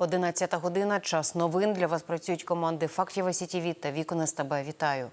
11 година, час новин. Для вас працюють команди Фактів СІТІВІ та Вікон СТБ. Вітаю.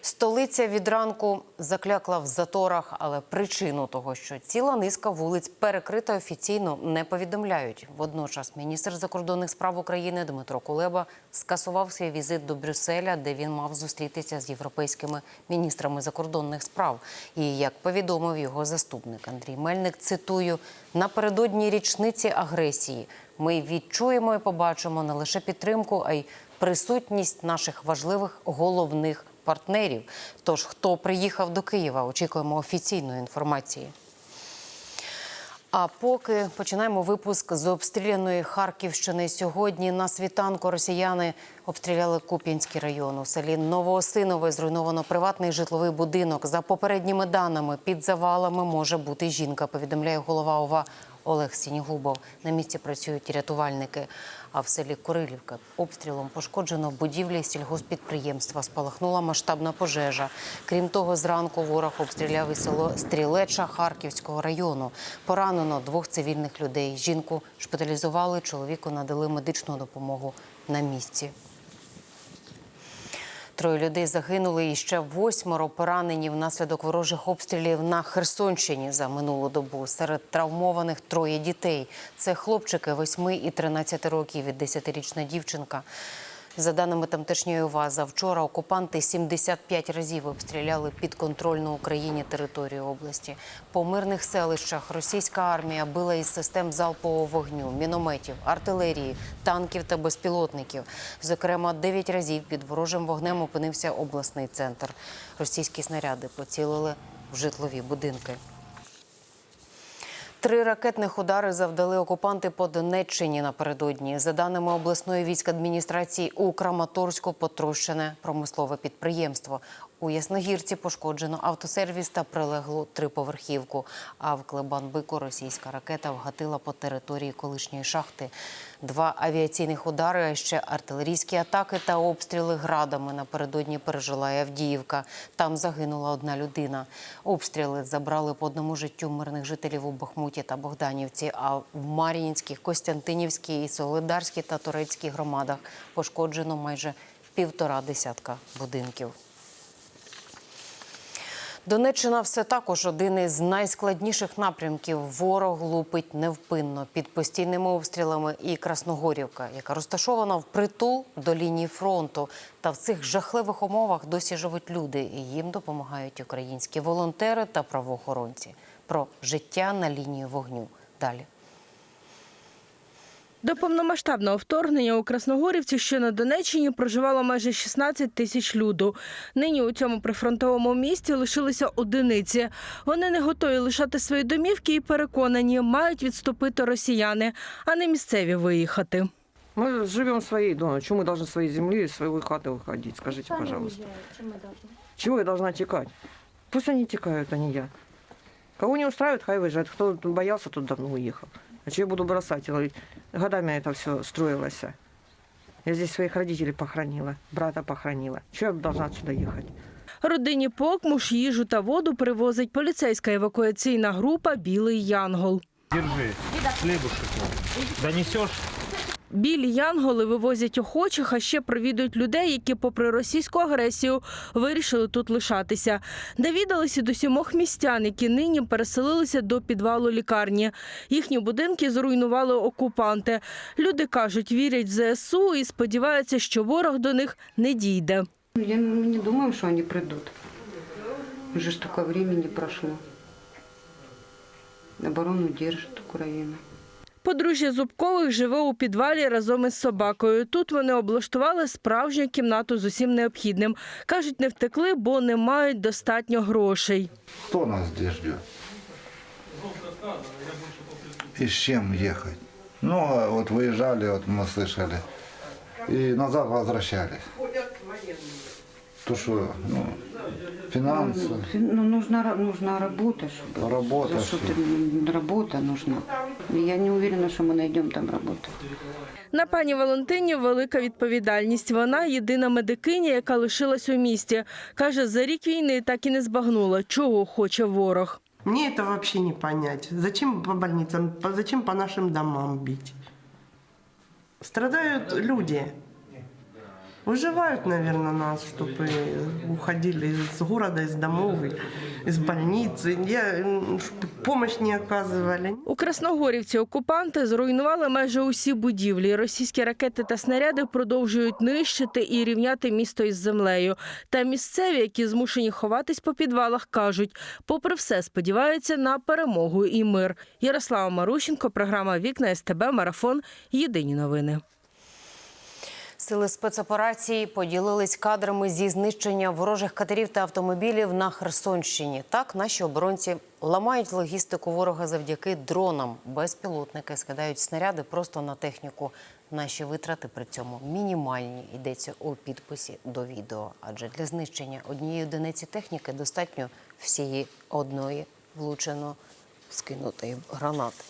Столиця від ранку заклякла в заторах, але причину того, що ціла низка вулиць перекрита офіційно не повідомляють. Водночас міністр закордонних справ України Дмитро Кулеба скасував свій візит до Брюсселя, де він мав зустрітися з європейськими міністрами закордонних справ. І як повідомив його заступник Андрій Мельник, цитую напередодні річниці агресії. Ми відчуємо і побачимо не лише підтримку, а й присутність наших важливих головних партнерів. Тож, хто приїхав до Києва, очікуємо офіційної інформації. А поки починаємо випуск з обстріляної Харківщини. Сьогодні на світанку росіяни обстріляли Куп'янський район. У селі Новоосинове зруйновано приватний житловий будинок. За попередніми даними під завалами може бути жінка. Повідомляє голова ОВА Олег Сінігубов. На місці працюють рятувальники. А в селі Корилівка обстрілом пошкоджено будівлі сільгоспідприємства. Спалахнула масштабна пожежа. Крім того, зранку ворог обстріляв і село Стрілеча Харківського району. Поранено двох цивільних людей. Жінку шпиталізували, чоловіку надали медичну допомогу на місці. Троє людей загинули і ще восьмеро поранені внаслідок ворожих обстрілів на Херсонщині за минулу добу. Серед травмованих троє дітей. Це хлопчики 8 і 13 років і 10-річна дівчинка. За даними тамтешньої ОВА, завчора окупанти 75 разів обстріляли підконтрольну Україні територію області. По мирних селищах російська армія била із систем залпового вогню, мінометів, артилерії, танків та безпілотників. Зокрема, 9 разів під ворожим вогнем опинився обласний центр. Російські снаряди поцілили в житлові будинки. Три ракетних удари завдали окупанти по Донеччині напередодні. За даними обласної військадміністрації, у Краматорську потрощене промислове підприємство. У Ясногірці пошкоджено автосервіс та прилеглу триповерхівку. А в Клебан-Бику російська ракета вгатила по території колишньої шахти. Два авіаційних удари, а ще артилерійські атаки та обстріли градами напередодні пережила і Авдіївка. Там загинула одна людина. Обстріли забрали по одному життю мирних жителів у Бахмуті та Богданівці. А в Мар'їнській, Костянтинівській, Солидарській та Турецькій громадах пошкоджено майже півтора десятка будинків. Донеччина все також один із найскладніших напрямків. Ворог лупить невпинно під постійними обстрілами і Красногорівка, яка розташована впритул до лінії фронту. Та в цих жахливих умовах досі живуть люди, і їм допомагають українські волонтери та правоохоронці. Про життя на лінії вогню. Далі. До повномасштабного вторгнення у Красногорівці, що на Донеччині, проживало майже 16 тисяч люду. Нині у цьому прифронтовому місті лишилися одиниці. Вони не готові лишати свої домівки і переконані, мають відступити росіяни, а не місцеві виїхати. Мы живем своей дома. Чему мы должны своей земли и своей хаты выходить? Скажите, пожалуйста. Чего я должна текать? Пусть они текают, а не я. Кого не устраивает, хай выезжает. Кто боялся, тот давно уехал. А что я буду бросать? Говорить, Годами это все строилось. Я здесь своих родителей похоронила, брата похоронила. Чего я должна отсюда ехать? Родині Покмуш, їжу та воду привозить поліцейська евакуаційна група Білий Янгол. Держи, хлебушек. Донесешь? Білі янголи вивозять охочих, а ще провідують людей, які, попри російську агресію, вирішили тут лишатися. Довідалися до сімох містян, які нині переселилися до підвалу лікарні. Їхні будинки зруйнували окупанти. Люди кажуть, вірять в ЗСУ і сподіваються, що ворог до них не дійде. Я не думаем, что они придут. Уже ж столько времени прошло. Оборону держит Украина. Подружжя Зубкових живе у підвалі разом із собакою. Тут вони облаштували справжню кімнату з усім необхідним. Кажуть, не втекли, бо не мають достатньо грошей. Кто нас здесь ждет? И с чем ехать? Ну, а вот выезжали, вот мы слышали, и назад возвращались. То что, ну, финансы. Ну, нужна, ра- нужна работа, чтобы... Работа, За что-то м, работа нужна. И Я не уверена, что мы найдем там работу. На пані Валентині велика відповідальність. Вона єдина медикиня, яка лишилась у місті. Каже, за рік війни так і не збагнула, чого хоче ворог. Мне это вообще не понять. Зачем по больницам, по- зачем по нашим домам бить? Страдают люди. Выживают, наверное, нас, чтобы уходили из города, из домов, и- из больницы. Я, м, чтоб помощь не оказывали. У Красногорівці окупанти зруйнували майже усі будівлі. Російські ракети та снаряди продовжують нищити і рівняти місто із землею. Та місцеві, які змушені ховатись по підвалах, кажуть, попри все, сподіваються на перемогу і мир. Ярослава Марущенко, програма Вікна СТБ Марафон. Єдині новини. Сили спецоперації поділились кадрами зі знищення ворожих катерів та автомобілів на Херсонщині. Так, наші оборонці ламають логістику ворога завдяки дронам. Безпілотники скидають снаряди просто на техніку. Наші витрати при цьому мінімальні. Йдеться у підписі до відео. Адже для знищення однієї одиниці техніки достатньо всієї одної влучено скинутої гранати.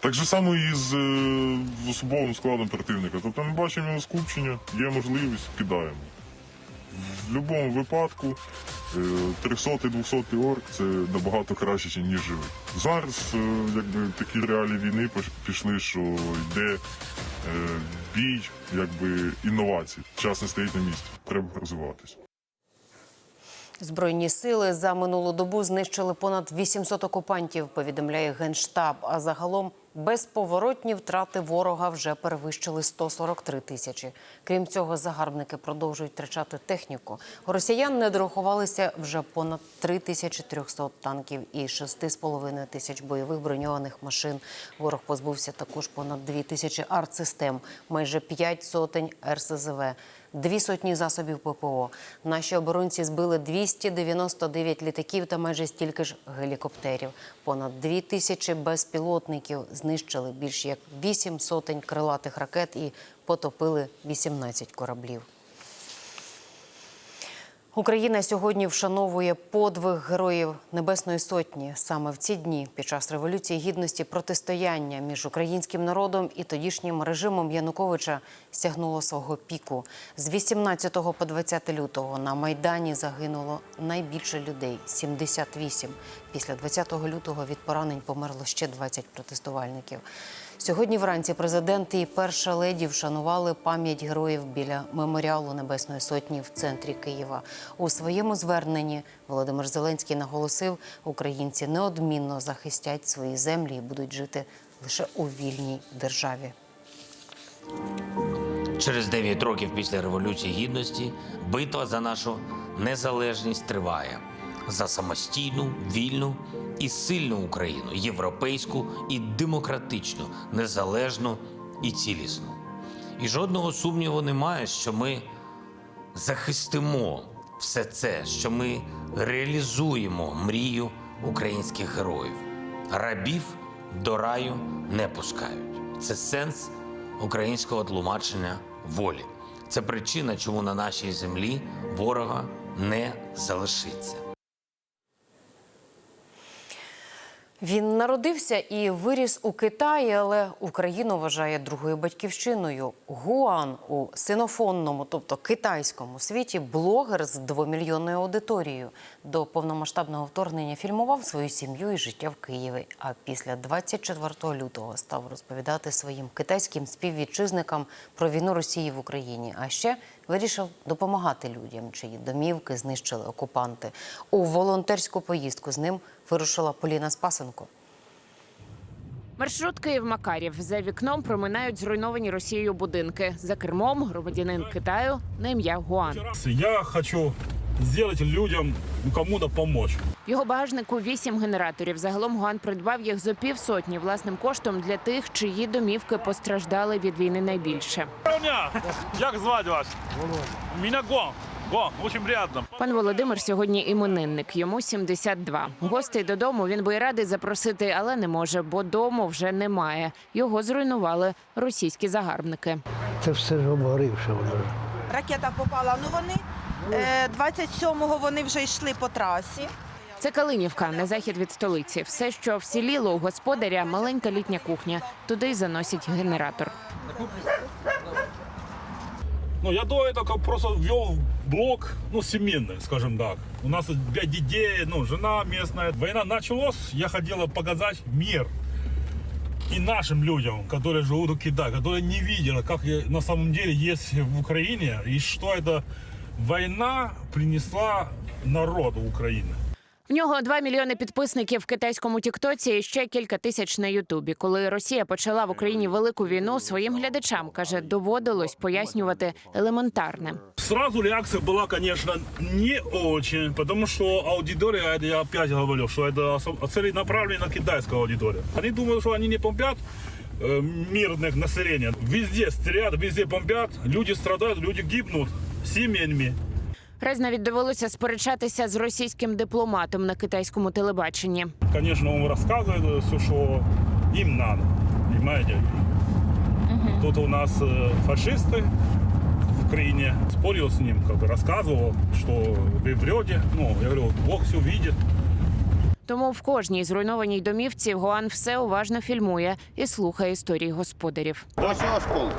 Так же само і з е, особовим складом противника. Тобто ми бачимо його скупчення, є можливість, кидаємо. В будь-якому випадку 300-200 орк це набагато краще, ніж живий. Зараз е, якби такі реалії війни пішли, що йде е, бій якби інновацій. Час не стоїть на місці. Треба розвиватися. Збройні сили за минулу добу знищили понад 800 окупантів, повідомляє Генштаб. А загалом безповоротні втрати ворога вже перевищили 143 тисячі. Крім цього, загарбники продовжують втрачати техніку. Росіян не дорахувалися вже понад 3300 танків і 6,5 тисяч бойових броньованих машин. Ворог позбувся також понад 2 тисячі артсистем, майже 5 сотень РСЗВ. Дві сотні засобів ППО. Наші оборонці збили 299 літаків та майже стільки ж гелікоптерів. Понад дві тисячі безпілотників знищили більш як вісім сотень крилатих ракет і потопили 18 кораблів. Україна сьогодні вшановує подвиг героїв Небесної Сотні. Саме в ці дні під час революції гідності протистояння між українським народом і тодішнім режимом Януковича сягнуло свого піку. З 18 по 20 лютого на майдані загинуло найбільше людей 78. Після 20 лютого від поранень померло ще 20 протестувальників. Сьогодні вранці президент і перша леді вшанували пам'ять героїв біля меморіалу Небесної Сотні в центрі Києва. У своєму зверненні Володимир Зеленський наголосив, українці неодмінно захистять свої землі і будуть жити лише у вільній державі. Через 9 років після Революції Гідності битва за нашу незалежність триває за самостійну, вільну і сильну Україну, європейську і демократичну, незалежну і цілісну. І жодного сумніву немає, що ми захистимо все це, що ми реалізуємо мрію українських героїв. Рабів до раю не пускають. Це сенс українського тлумачення волі. Це причина, чому на нашій землі ворога не залишиться. Він народився і виріс у Китаї, але Україну вважає другою батьківщиною. Гуан у синофонному, тобто китайському світі, блогер з двомільйонною аудиторією. До повномасштабного вторгнення фільмував свою сім'ю і життя в Києві. А після 24 лютого став розповідати своїм китайським співвітчизникам про війну Росії в Україні. А ще вирішив допомагати людям, чиї домівки знищили окупанти. У волонтерську поїздку з ним вирушила Поліна Спасенко. Маршрут Київ-Макарів. За вікном проминають зруйновані Росією будинки. За кермом громадянин Китаю на ім'я Гуан. Я хочу сделать людям, ну, кому-то помочь. Його багажнику вісім генераторів. Загалом Гуан придбав їх зо півсотні власним коштом для тих, чиї домівки постраждали від війни найбільше. Як звати вас? Меня Гон. Гон, очень приятно. Пан Володимир сьогодні іменинник. Йому 72. Гостей додому він би і радий запросити, але не може, бо дому вже немає. Його зруйнували російські загарбники. Це все ж обгорівше воно. Ракета попала, ну вони Е, 27-го вони вже йшли по трасі. Це Калинівка на захід від столиці. Все, що вціліло у господаря, маленька літня кухня. Туди й заносять генератор. Ну, я до этого просто вел блок, ну, семейный, скажем так. У нас пять детей, ну, жена местная. Война началась, я хотела показать мир. И нашим людям, которые живут у Китая, которые не видели, как и на самом деле есть в Украине, и что эта война принесла народу Украины. В нього 2 мільйони підписників в китайському Тіктоці і ще кілька тисяч на Ютубі. Коли Росія почала в Україні велику війну, своїм глядачам каже, доводилось пояснювати елементарне. Сразу реакция была, конечно, не очень, потому что аудитория, это я опять говорю, что это осо- целенаправленно китайская аудитория. Они думают, что они не бомбят э, мирных населения. Везде стрелят, везде бомбят, люди страдают, люди гибнут семьями. Раз навіть довелося сперечатися з російським дипломатом на китайському телебаченні. Конечно, он рассказывает все, что им надо, понимаете? Тут у нас э, фашисты в Украине. Спорил с ним, как бы рассказывал, что вы врете. Ну, я говорю, Бог все видит. Тому в кожній зруйнованій домівці Гоан все уважно фільмує і слухає історії господарів. Ось осколки.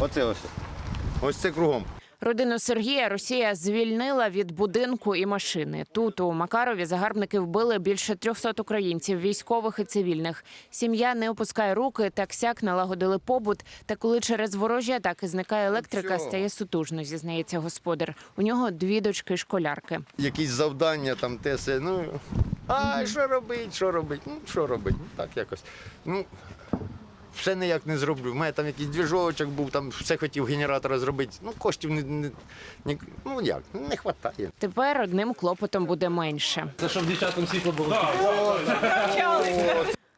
Оце ось. Ось це кругом. Родину Сергія Росія звільнила від будинку і машини. Тут у Макарові загарбники вбили більше 300 українців, військових і цивільних. Сім'я не опускає руки, так сяк налагодили побут. Та коли через ворожі атаки зникає електрика, стає сутужно, зізнається господар. У нього дві дочки школярки. Якісь завдання, там те все. Ну, а що робить, що робить? Ну, що робить? Ну, так якось. Ну, все ніяк не зроблю. У мене там якийсь двіжочок був, там все хотів генератора зробити. Ну, коштів не, не, не ну як, не вистачає. Тепер одним клопотом буде менше. Це щоб дівчатам світло було.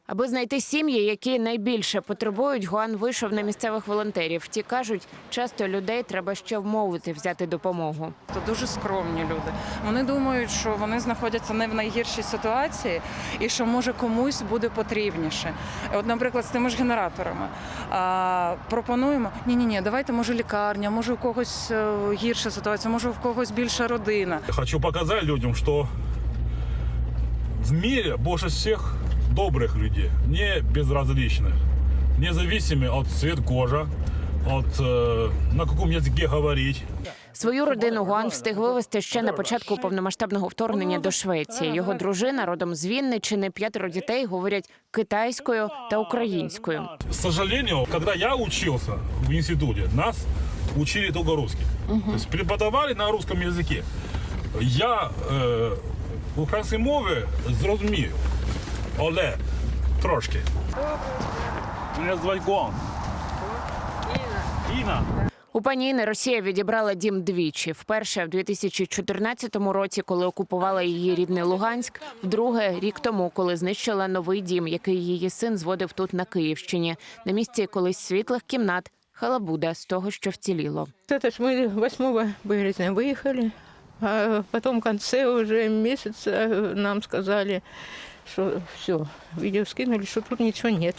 Аби знайти сім'ї, які найбільше потребують, Гуан вийшов на місцевих волонтерів. Ті кажуть, часто людей треба ще вмовити взяти допомогу. Це дуже скромні люди. Вони думають, що вони знаходяться не в найгіршій ситуації і що може комусь буде потрібніше. От, наприклад, з тими ж генераторами а, пропонуємо: ні, ні, ні, давайте може лікарня, може у когось е, гірша ситуація, може у когось більша родина. Хочу показать людям, что в мире больше всех добрых людей, не безразличных, независимо от цвет кожи, от э, на каком языке говорить. Свою родину Гуан встиг вивезти ще на початку повномасштабного вторгнення до Швеції. Його дружина родом з Вінниччини, п'ятеро дітей говорять китайською та українською. К сожалению, когда я учился в институте, нас учили только русский. То есть преподавали на русском языке. Я е, української мови зрозумів, але трошки. Мене звати Гон. Іна. Іна. У пані Іни Росія відібрала дім двічі. Вперше в 2014 році, коли окупувала її рідний Луганськ. Вдруге рік тому, коли знищила новий дім, який її син зводив тут на Київщині, на місці колись світлих кімнат. Халабуда з того, що вціліло. Это ж мы 8 березня выехали, а потом в конце уже месяца э, нам сказали, что все, видео скинули, что тут ничего нет.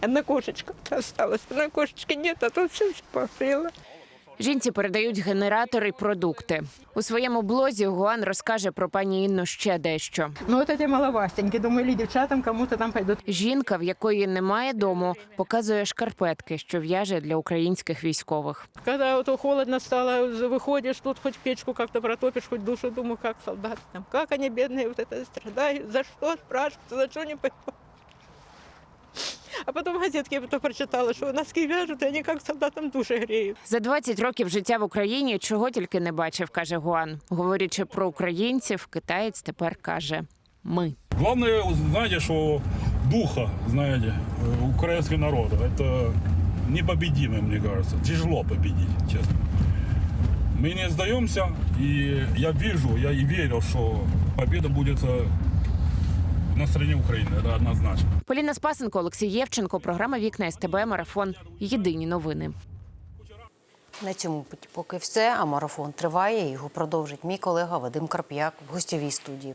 Одна кошечка осталась, одна кошечка нет, а тут все погорело. Жінці передають генератори й продукти. У своєму блозі Гуан розкаже про пані Інну ще дещо. Ну вот эти маловастенькие, думали, девчатам кому-то там пойдут. Жінка, в якої немає дому, показує шкарпетки, що в'яже для українських військових. Когда вот холодно стало, выходишь, тут хоть печку как-то протопишь, хоть душу, думаю, как солдаты там, как они бедные вот это страдают, за что спрашиваются, за что не пойму. А потом в газетке я потом прочитала, что носки вяжут, и они как солдатам души греют. За 20 років життя в Україні чого тільки не бачив, каже Гуан. Говорячи про українців, китаєць тепер каже ми. Главное, знаете, что духа, знаете, э, украинского народа, это непобедимое, мне кажется. Тяжело победить, честно. Мы не сдаемся, и я вижу, я и верю, что победа будет э, на стороні України це однозначно. Поліна Спасенко, Олексій Євченко, програма Вікна СТБ Марафон. Єдині новини. На цьому поки все. А марафон триває. Його продовжить мій колега Вадим Карп'як в гостєвій студії.